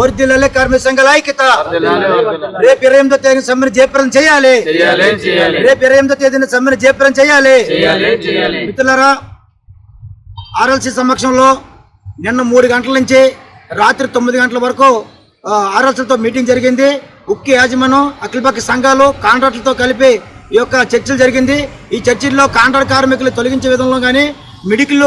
వర్దిల్లే కార్మిక సంఘాల ఐక్యత. రేపు ఇరవై ఎనిమిదో తేదీన సమ్మెను జయప్రదం చేయాలి. రేపు ఇరవై ఎనిమిదో తేదీన సమ్మెను జయప్రదం చేయాలి. మిత్రులారా ఆర్ఎల్సి సమక్షంలో నిన్న మూడు గంటల నుంచి రాత్రి తొమ్మిది గంటల వరకు ఆర్ఎల్సీతో మీటింగ్ జరిగింది. ఉక్కి యాజమాన్యం అఖిలపక్ష సంఘాలు కాంట్రాక్టులతో కలిపి ఈ యొక్క చర్చలు జరిగింది. ఈ చర్చల్లో కాంట్రాక్ట్ కార్మికులు తొలగించే విధంలో కానీ మెడికల్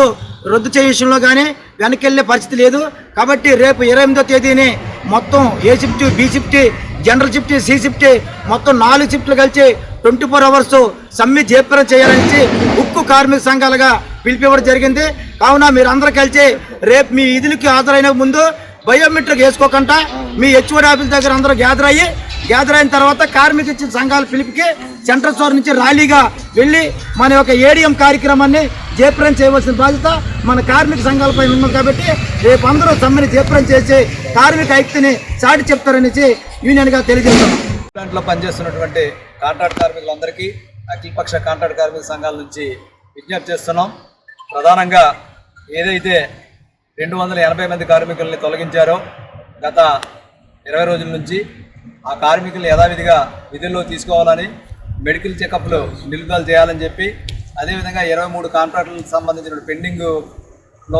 రద్దు చేయ విషయంలో కానీ వెనక్కి వెళ్ళే పరిస్థితి లేదు. కాబట్టి రేపు ఇరవై ఎనిమిదో తేదీని మొత్తం A shift B shift general shift C shift మొత్తం నాలుగు షిఫ్ట్లు కలిసి ట్వంటీ ఫోర్ అవర్స్ సమ్మె జయప్రదం చేయాలని ఉక్కు కార్మిక సంఘాలుగా పిలిపివ్వడం జరిగింది. కావున మీరందరూ కలిసి రేపు మీ విధులకి హాజరైన ముందు బయోమెట్రిక్ వేసుకోకుండా మీ హెచ్ఓడి ఆఫీస్ దగ్గర అందరూ గ్యాదర్ అయ్యి గ్యాదర్ అయిన తర్వాత కార్మిక ఇచ్చిన సంఘాల పిలుపుకి సెంట్రల్ స్టోర్ నుంచి ర్యాలీగా వెళ్ళి మన యొక్క ఏడిఎం కార్యక్రమాన్ని జయప్రం చేయవలసిన బాధ్యత మన కార్మిక సంఘాలపై ఉంది కాబట్టి రేపు అందరూ సమ్మెని జయప్రం చేసి కార్మిక ఐక్యతని చాటి చెప్తారనేసి యూనియన్గా తెలియజేస్తున్నాం ప్లాంట్లో పనిచేస్తున్నటువంటి కాంట్రాక్ట్ కార్మికులందరికీ అఖిలపక్ష కాంట్రాక్ట్ కార్మిక సంఘాల నుంచి విజ్ఞప్తి చేస్తున్నాం. ప్రధానంగా ఏదైతే రెండు వందల ఎనభై మంది కార్మికుల్ని తొలగించారో గత ఇరవై రోజుల నుంచి ఆ కార్మికులు యథావిధిగా విధుల్లో తీసుకోవాలని మెడికల్ చెకప్లు నిలుదల చేయాలని చెప్పి అదేవిధంగా ఇరవై మూడు కాంట్రాక్టులకు సంబంధించిన పెండింగ్లో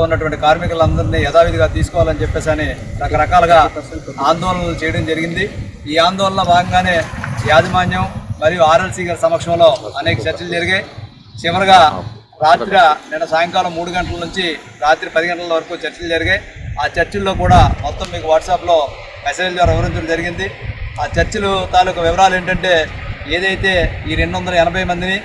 ఉన్నటువంటి కార్మికులందరినీ యథావిధిగా తీసుకోవాలని చెప్పేసి అని రకరకాలుగా ఆందోళనలు చేయడం జరిగింది. ఈ ఆందోళన భాగంగానే యాజమాన్యం మరియు ఆర్ఎల్సీ గారి సమక్షంలో అనేక చర్చలు జరిగాయి. చివరిగా రాత్రి నిన్న సాయంకాలం మూడు గంటల నుంచి రాత్రి పది గంటల వరకు చర్చలు జరిగాయి. ఆ చర్చల్లో కూడా మొత్తం మీకు వాట్సాప్లో మెసేజ్ ద్వారా వివరించడం జరిగింది. ఆ చర్చలు తాలూకు వివరాలు ఏంటంటే ఏదైతే ఈ రెండు వందల ఎనభై మందిని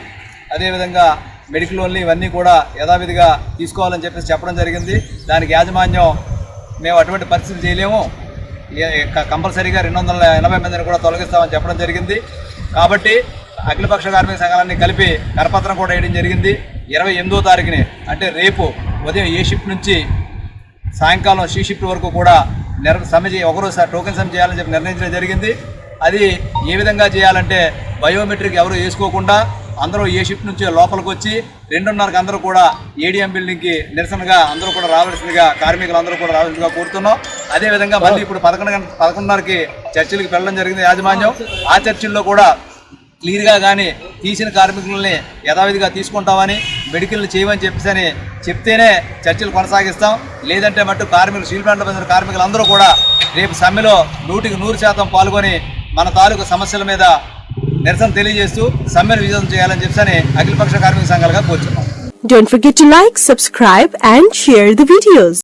అదేవిధంగా మెడికల్ లోన్లు ఇవన్నీ కూడా యథావిధిగా తీసుకోవాలని చెప్పేసి చెప్పడం జరిగింది. దానికి యాజమాన్యం మేము అటువంటి పరిస్థితి చేయలేము. కంపల్సరీగా రెండు వందల ఎనభై మందిని కూడా తొలగిస్తామని చెప్పడం జరిగింది. కాబట్టి అఖిలపక్ష కార్మిక సంఘాలన్నీ కలిపి కరపత్రం కూడా వేయడం జరిగింది. ఇరవై ఎనిమిదో తారీఖుని అంటే రేపు ఉదయం ఏ షిఫ్ట్ నుంచి సాయంకాలం సి షిఫ్ట్ వరకు కూడా నిర్ సమ్మె చేయ ఒకరోజు సార్ టోకెన్ సమ్మె చేయాలని చెప్పి నిర్ణయించడం జరిగింది. అది ఏ విధంగా చేయాలంటే బయోమెట్రిక్ ఎవరు వేసుకోకుండా అందరూ ఏ షిఫ్ట్ నుంచి లోపలికి వచ్చి రెండున్నరకు అందరూ కూడా ఏడిఎం బిల్డింగ్కి నిరసనగా అందరూ కూడా రావాల్సిందిగా కార్మికులు అందరూ కూడా రావాల్సిందిగా కోరుతున్నాం. అదేవిధంగా మళ్ళీ ఇప్పుడు పదకొండు గంట పదకొండున్నరకి చర్చిలకు వెళ్ళడం జరిగింది యాజమాన్యం. ఆ చర్చిల్లో కూడా క్లియర్గా కానీ తీసిన కార్మికులని యథావిధిగా తీసుకుంటామని మెడికల్ని చేయమని చెప్పేసి చెప్తేనే చర్చలు కొనసాగిస్తాం. లేదంటే మట్టు కార్మికులు స్టీల్ ప్లాంట్లో పనిచేసిన కూడా రేపు సమ్మెలో నూటికి నూరు శాతం పాల్గొని మన తాలూకు సమస్యల మీద నిరసన తెలియజేస్తూ సమ్మెను విజయం చేయాలని చెప్పేసి అఖిలపక్ష కార్మిక సంఘాలుగా కోరుచున్నాం Don't forget to like, subscribe and share the videos.